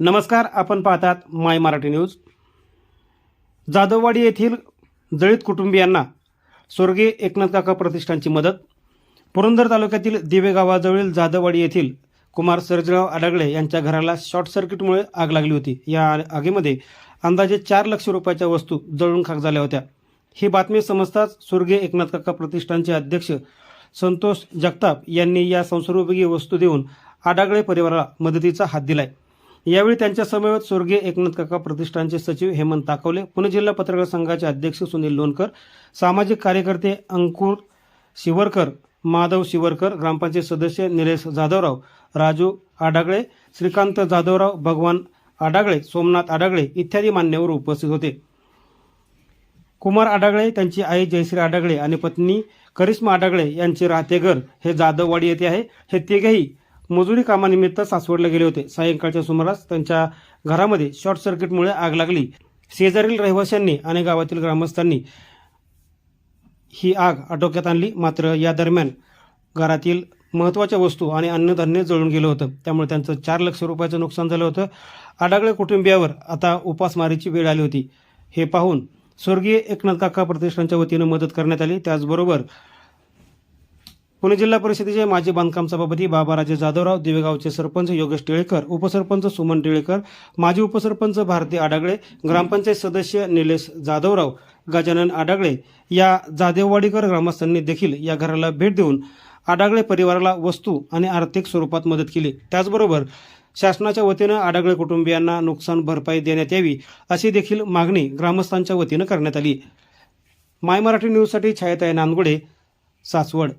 नमस्कार आपण पाहतात माय मराठी न्यूज. जाधववाडी येथील जळीत कुटुंबियांना स्वर्गीय एकनाथ काका प्रतिष्ठानची मदत. पुरंदर तालुक्यातील दिवे गावाजवळील जाधववाडी येथील कुमार सर्जराव आडागळे यांच्या घराला शॉर्ट सर्किटमुळे आग लागली होती. या आगीमध्ये अंदाजे चार लक्ष रुपयाच्या वस्तू जळून खाक झाल्या होत्या. ही बातमी समजताच स्वर्गीय एकनाथ काका प्रतिष्ठानचे अध्यक्ष संतोष जगताप यांनी या संसर्गोपयोगी वस्तू देऊन आडागळे परिवाराला मदतीचा हात दिलाय. यावेळी त्यांच्या समवेत स्वर्गीय एकनाथ काका प्रतिष्ठानचे सचिव हेमंत ताकवले पुणे जिल्हा पत्रकार संघाचे अध्यक्ष सुनील लोणकर सामाजिक कार्यकर्ते अंकुर शिवरकर माधव शिवरकर ग्रामपंचायत सदस्य निलेश जाधवराव राजू आडागळे श्रीकांत जाधवराव भगवान आडागळे सोमनाथ आडागळे इत्यादी मान्यवर उपस्थित होते. कुमार आडागळे त्यांची आई जयश्री आडागळे आणि पत्नी करिश्मा आडागळे यांचे राहते घर हे जाधववाडी येथे आहे. हे तिघेही मजुरी कामानिमित्त सासवडला गेले होते. सायंकाळच्या सुमारास त्यांच्या घरामध्ये शॉर्ट सर्किटमुळे आग लागली. शेजारील रहिवाशांनी आणि गावातील ग्रामस्थांनी ही आग आटोक्यात आणली. मात्र या दरम्यान घरातील महत्त्वाच्या वस्तू आणि अन्नधान्य जळून गेलं होतं. त्यामुळे त्यांचं चार लक्ष रुपयाचं नुकसान झालं होतं. आडागळे कुटुंबियावर आता उपासमारीची वेळ आली होती. हे पाहून स्वर्गीय एकनाथ काका प्रतिष्ठानच्या वतीनं मदत करण्यात आली. त्याचबरोबर पुणे जिल्हा परिषदेचे माजी बांधकाम सभापती बाबाराजे जाधवराव दिवेगावचे सरपंच योगेश टिळेकर उपसरपंच सुमन टिळेकर माजी उपसरपंच भारती आडागळे ग्रामपंचायत सदस्य निलेश जाधवराव गजानन आडागळे या जादेववाडीकर ग्रामस्थांनी देखील या घराला भेट देऊन आडागळे परिवाराला वस्तू आणि आर्थिक स्वरूपात मदत केली. त्याचबरोबर शासनाच्या वतीनं आडागळे कुटुंबियांना नुकसान भरपाई देण्यात यावी अशी देखील मागणी ग्रामस्थांच्या वतीनं करण्यात आली. माय मराठी न्यूजसाठी छायाताई नांदगुडे सासवड.